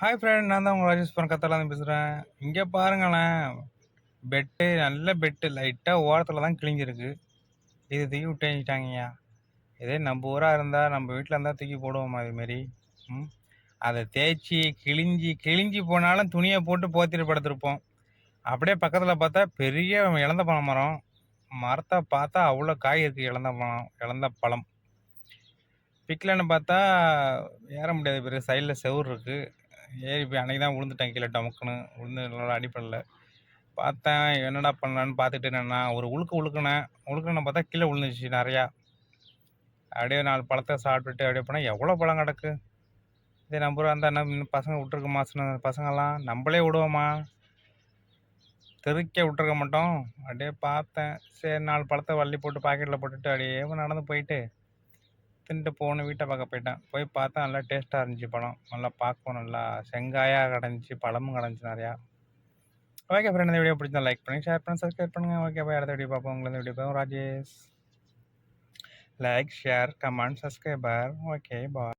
Hi friend நான் தான் உங்கள் ராஜேஷ் பண்ண கத்தாலேருந்து பேசுகிறேன் இங்கே பாருங்களேன். பெட்டு நல்ல பெட்டு லைட்டாக ஓரத்தில் தான் கிழிஞ்சிருக்கு. இது தூக்கி விட்டுட்டாங்கய்யா இதே நம்ம ஊராக இருந்தால் நம்ம வீட்டில் இருந்தால் தூக்கி போடுவோம் அதுமாரி ம்? அதை தேய்ச்சி கிழிஞ்சி கிழிஞ்சி போனாலும் துணியை போட்டு போத்திட்டு படுத்துருப்போம். அப்படியே பக்கத்தில் பார்த்தா பெரிய இழந்த பழம் மரம். மரத்தை பார்த்தா அவ்வளோ காய் இருக்குது இழந்த பழம் இழந்த பழம். பிக்லன்னு பார்த்தா ஏற முடியாது பெரிய சைடில் செவுர் இருக்குது ஏறி போய் அன்றைக்கி தான் விழுந்துட்டேன் கீழே டமுக்குன்னு. விழுந்து நல்லா அடிப்படல பார்த்தேன் என்னடா பண்ணலான்னு பார்த்துட்டு என்னென்னா ஒரு உழுக்கு உழுக்குனேன். உழுக்குன்னு பார்த்தா கீழே விழுந்துச்சு நிறையா. அப்படியே நாலு பழத்தை சாப்பிட்டுட்டு அப்படியே போனால் எவ்வளோ பழம் கிடக்கு? இதே நம்பர் வந்தால் என்ன இன்னும் பசங்க விட்ருக்குமா சின்ன பசங்கள்லாம் நம்மளே விடுவோமா? தெருக்க விட்ருக்க மாட்டோம். அப்படியே பார்த்தேன். சரி நாலு பழத்தை வள்ளி போட்டு பாக்கெட்டில் போட்டுட்டு அப்படியே நடந்து போயிட்டு தின்ட்டு போகணும் வீட்டை பார்க்க போயிட்டேன். போய் பார்த்தா நல்லா டேஸ்ட்டாக இருந்துச்சு பழம். நல்லா பார்க்கவும் நல்லா செங்காயாக கிடந்துச்சு பழமும் கிடந்துச்சு நிறையா. ஓகே ஃப்ரெண்ட் இந்த வீடியோ பிடிச்சா லைக் பண்ணி ஷேர் பண்ணி சப்ஸ்கிரைப் பண்ணுங்கள் ஓகே போய் அடுத்த வீடியோ பார்ப்போம். உங்களை இந்த வீடியோ பார்ப்போம். Rajesh. Like share comment subscriber okay பா